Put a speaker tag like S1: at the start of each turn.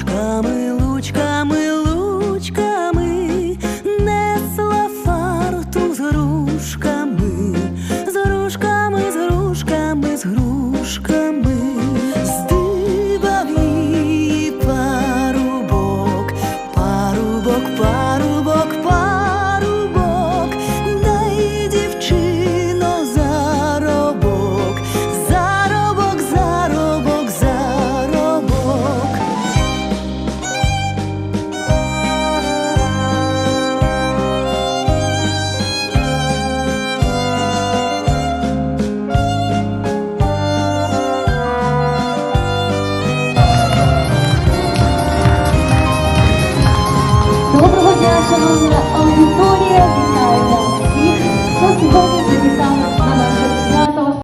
S1: лучками, лучками, лучками, несла фарту з грушками, з грушками, з грушками, з грушками.
S2: I'm mga